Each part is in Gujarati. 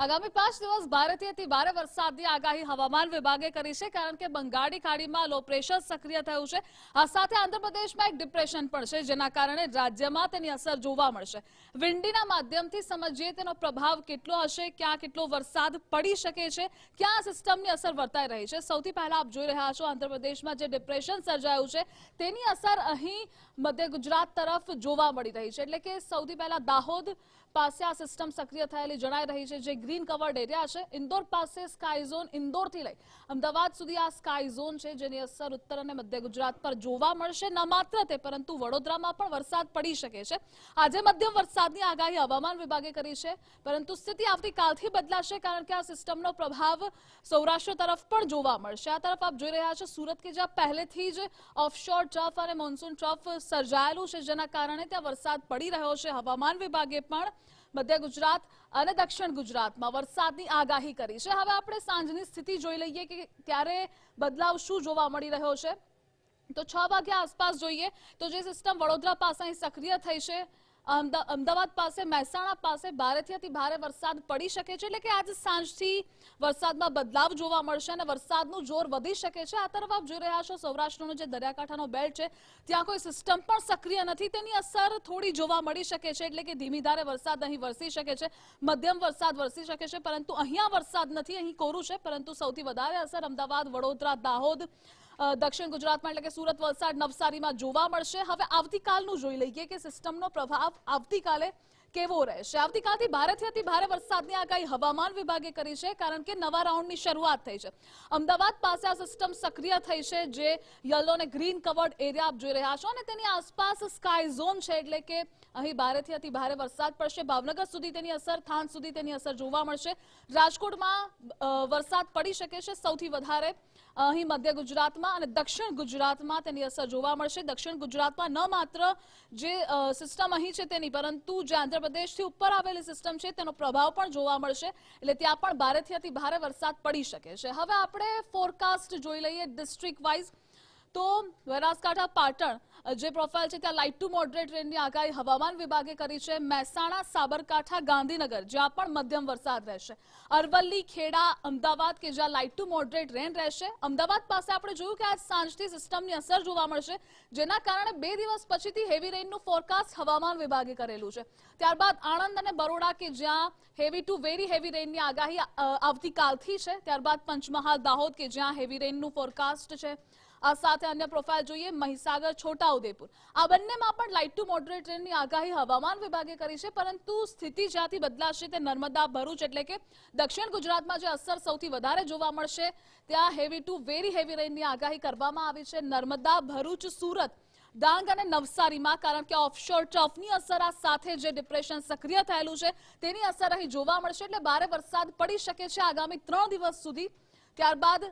આગામી પાંચ દિવસ ભારેથી ભારે વરસાદની આગાહી હવામાન વિભાગે કરી છે, કારણ કે બંગાળી ખાડીમાં લો પ્રેશર સક્રિય થયું છે. આ સાથે આંધ્રપ્રદેશમાં એક ડિપ્રેશન પણ છે, જેના કારણે રાજ્યમાં તેની અસર જોવા મળશે. વિંડીના માધ્યમથી સમજીએ તેનો પ્રભાવ કેટલો હશે, ક્યાં કેટલો વરસાદ પડી શકે છે, ક્યાં સિસ્ટમની અસર વર્તાઈ રહી છે. સૌથી પહેલા આપ જોઈ રહ્યા છો, આંધ્રપ્રદેશમાં જે ડિપ્રેશન સર્જાયું છે, તેની અસર અહીં મધ્ય ગુજરાત તરફ જોવા મળી રહી છે. એટલે કે સૌથી પહેલા દાહોદ પાસે આ સિસ્ટમ સક્રિય થયેલી જણાઈ રહી છે, જે ગ્રીન કવર્ડ એરિયા છે. ઇન્દોર પાસે સ્કાય ઝોન ઇન્દોરથી લઈ અમદાવાદ સુધી આ સ્કાય ઝોન છે, જેની અસર ઉત્તર અને મધ્ય ગુજરાત પર જોવા મળશે. ન માત્ર તે, પરંતુ વડોદરામાં પણ વરસાદ પડી શકે છે. આજે મધ્યમ વરસાદની આગાહી હવામાન વિભાગે કરી છે, પરંતુ સ્થિતિ આવતીકાલથી બદલાશે કારણ કે આ સિસ્ટમનો પ્રભાવ સૌરાષ્ટ્ર તરફ પણ જોવા મળશે. આ તરફ આપ જોઈ રહ્યા છો, સુરત કે જ્યાં પહેલેથી જ ઓફશોર ટ્રફ અને મોન્સૂન ટ્રફ સર્જાયેલું છે, જેના કારણે ત્યાં વરસાદ પડી રહ્યો છે. હવામાન વિભાગે પણ મધ્ય ગુજરાત અને દક્ષિણ ગુજરાતમાં વરસાદની આગાહી કરી છે. હવે આપણે સાંજની સ્થિતિ જોઈ લઈએ કે ક્યારે બદલાવ શું જોવા મળી રહ્યો છે. તો છ વાગ્યા આસપાસ જોઈએ તો જે સિસ્ટમ વડોદરા પાસે સક્રિય થઈ છે અમદાવાદ પાસે, મહેસાણા પાસે ભારેથી અતિ ભારે વરસાદ પડી શકે છે. એટલે કે આજ સાંજથી વરસાદમાં બદલાવ જોવા મળશે અને વરસાદનું જોર વધી શકે છે. આ તરફ આપ જોઈ રહ્યા છો સૌરાષ્ટ્રનો જે દરિયાકાંઠાનો બેલ્ટ છે, ત્યાં કોઈ સિસ્ટમ પણ સક્રિય નથી. તેની અસર થોડી જોવા મળી શકે છે. એટલે કે ધીમી ધારે વરસાદ અહીં વરસી શકે છે, મધ્યમ વરસાદ વરસી શકે છે. પરંતુ અહીંયા વરસાદ નથી, અહીં કોરું છે. પરંતુ સૌથી વધારે અસર અમદાવાદ, વડોદરા, દાહોદ દક્ષિણ ગુજરાતમાં એટલે કે સુરત, વલસાડ, નવસારીમાં જોવા મળશે. હવે આવતીકાલનું જોઈ લઈએ કે સિસ્ટમનો પ્રભાવ આવતીકાલે કેવો રહેશે. આવતીકાલથી ભારેથી અતિ ભારે વરસાદની આગાહી હવામાન વિભાગે કરી છે, કારણ કે નવા રાઉન્ડની શરૂઆત થઈ છે. અમદાવાદ પાસે આ સિસ્ટમ સક્રિય થઈ છે, જે યલો અને ગ્રીન કવર્ડ એરિયા આપ જોઈ રહ્યા છો અને તેની આસપાસ સ્કાય ઝોન છે, એટલે કે અહીં ભારેથી અતિ ભારે વરસાદ પડશે. ભાવનગર સુધી તેની અસર થાન સુધી તેની અસર જોવા મળશે. રાજકોટમાં વરસાદ પડી શકે છે સૌથી વધારે. અહીં મધ્ય ગુજરાતમાં અને દક્ષિણ ગુજરાતમાં તેની અસર જોવા મળશે. દક્ષિણ ગુજરાતમાં ન માત્ર જે સિસ્ટમ અહીં છે તેની, પરંતુ જે આંધ્રપ્રદેશથી ઉપર આવેલી સિસ્ટમ છે તેનો પ્રભાવ પણ જોવા મળશે. એટલે ત્યાં પણ ભારેથી અતિ ભારે વરસાદ પડી શકે છે. હવે આપણે ફોરકાસ્ટ જોઈ લઈએ ડિસ્ટ્રિક્ટ વાઇઝ તો બનાસકાંઠા પાટણ જે પ્રોફાઇલ છે, ત્યાં લાઇટ ટુ મોડરેટ રેનની આગાહી હવામાન વિભાગે કરી છે. મહેસાણા, સાબરકાંઠા, ગાંધીનગર, જ્યાં પણ મધ્યમ વરસાદ રહેશે. અરવલ્લી, ખેડા, અમદાવાદ કે જ્યાં લાઇટ ટુ મોડરેટ રેન રહેશે. અમદાવાદ પાસે આપણે જોયું કે આજ સાંજથી સિસ્ટમની અસર જોવા મળશે, જેના કારણે બે દિવસ પછીથી હેવી રેઇનનું ફોરકાસ્ટ હવામાન વિભાગે કરેલું છે. ત્યારબાદ આણંદ અને બરોડા કે જ્યાં હેવી ટુ વેરી હેવી રેઇનની આગાહી આવતીકાલથી છે. ત્યારબાદ પંચમહાલ, દાહોદ કે જ્યાં હેવી રેઇનનું ફોરકાસ્ટ છે. આ સાથે અન્ય પ્રોફાઇલ જોઈએ, મહીસાગર, છોટાઉદેપુર. આ બંનેમાં પણ લાઇટ ટુ મોડરેટ ટ્રેનની આગાહી હવામાન વિભાગે કરી છે, પરંતુ સ્થિતિ જ્યાંથી બદલાશે તે નર્મદા, ભરૂચ એટલે કે દક્ષિણ ગુજરાતમાં જે અસર સૌથી વધારે જોવા મળશે, ત્યાં હેવી ટુ વેરી હેવી રેનની આગાહી કરવામાં આવી છે. નર્મદા, ભરૂચ, સુરત, ડાંગ અને નવસારીમાં, કારણ કે ઓફશોર ટફની અસર આ સાથે જે ડિપ્રેશન સક્રિય થયેલું છે, તેની અસર અહીં જોવા મળશે. એટલે ભારે વરસાદ પડી શકે છે આગામી ત્રણ દિવસ સુધી. ત્યારબાદ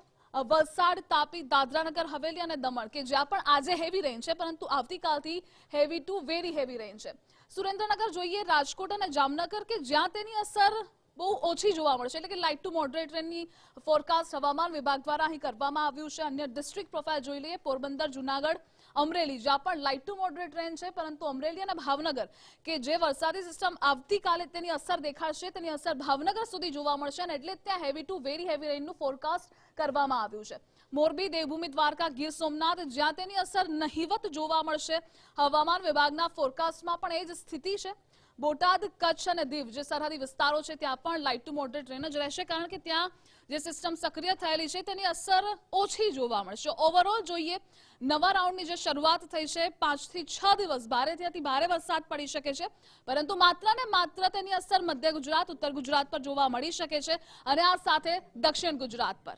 વલસાડ, તાપી, દાદરાનગર, હવેલી અને દમણ, કે જ્યાં પણ આજે હેવી રેન છે, પરંતુ આવતીકાલથી heavy to very heavy rain છે. સુરેન્દ્રનગર જોઈએ, રાજકોટ અને જામનગર, કે જ્યાં તેની અસર બહુ ઓછી જોવા મળશે એટલે કે લાઇટ ટુ મોડરેટ રેનની ફોરકાસ્ટ હવામાન વિભાગ દ્વારા અહીં કરવામાં આવ્યું છે. અન્ય ડિસ્ટ્રિક્ટ પ્રોફાઇલ જોઈ લઈએ, પોરબંદર, જુનાગઢ અમરેલી, જ્યાં પણ લાઇટ ટુ મોડરેટ રેન છે, પરંતુ અમરેલી અને ભાવનગર, કે જે વરસાદી સિસ્ટમ આવતીકાલે તેની અસર દેખાશે તેની અસર ભાવનગર સુધી જોવા મળશે અને એટલે ત્યાં હેવી ટુ વેરી હેવી રેનનું ફોરકાસ્ટ કરવામાં આવ્યું છે. મોરબી, દેવભૂમિ, દ્વારકા, ગીર સોમનાથ, જ્યાં તેની અસર નહિવત જોવા મળશે. હવામાન વિભાગના ફોરકાસ્ટમાં પણ એ જ સ્થિતિ છે. બોટાદ કચ્છ અને દીવ, જે સરહદી વિસ્તારો છે, ત્યાં પણ લાઇટ ટુ મોડરેટ રેન જ રહેશે, કારણ કે ત્યાં જે સિસ્ટમ સક્રિય થયેલી છે, તેની અસર ઓછી જોવા મળશે. ઓવરઓલ જોઈએ, નવા રાઉન્ડની જે શરૂઆત થઈ છે પાંચથી છ દિવસ ભારેથી અતિ ભારે વરસાદ પડી શકે છે, પરંતુ માત્ર ને માત્ર તેની અસર મધ્ય ગુજરાત, ઉત્તર ગુજરાત પર જોવા મળી શકે છે, અને આ સાથે દક્ષિણ ગુજરાત પર.